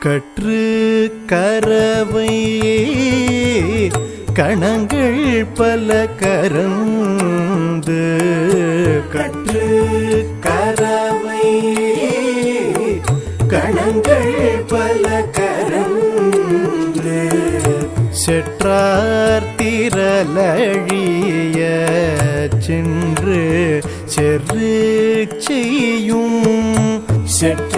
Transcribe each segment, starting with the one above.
கற்று கரவை கணங்கள் பல கரந்து கற்று கரவை கணங்கள் பல கரந்து செற்றார் திரளழிய சென்று செரு செய்யும் செற்ற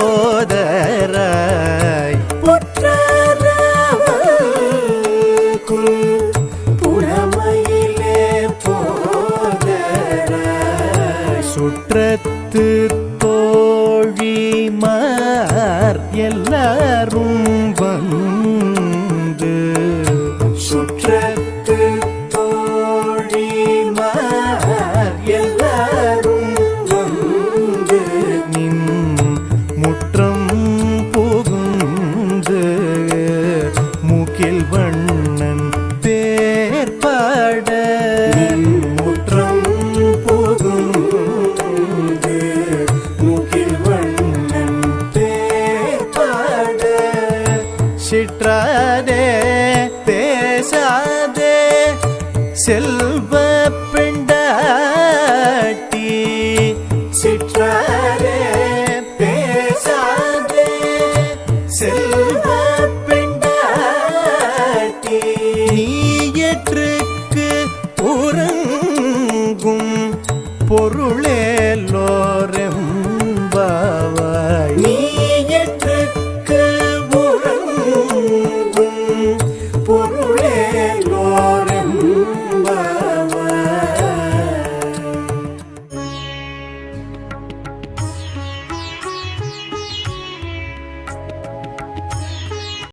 சுற்றத்து தோழிமார் எல்லாரும் வந்து சுற்ற பேசாதே பேசாதே. செல்வ பெண்டாட்டி சிற்றாரே பேசாதே. செல்வ பெண்டாட்டி நீயற்றுக்கு உறங்கும் பொருளேலோரே. Bye.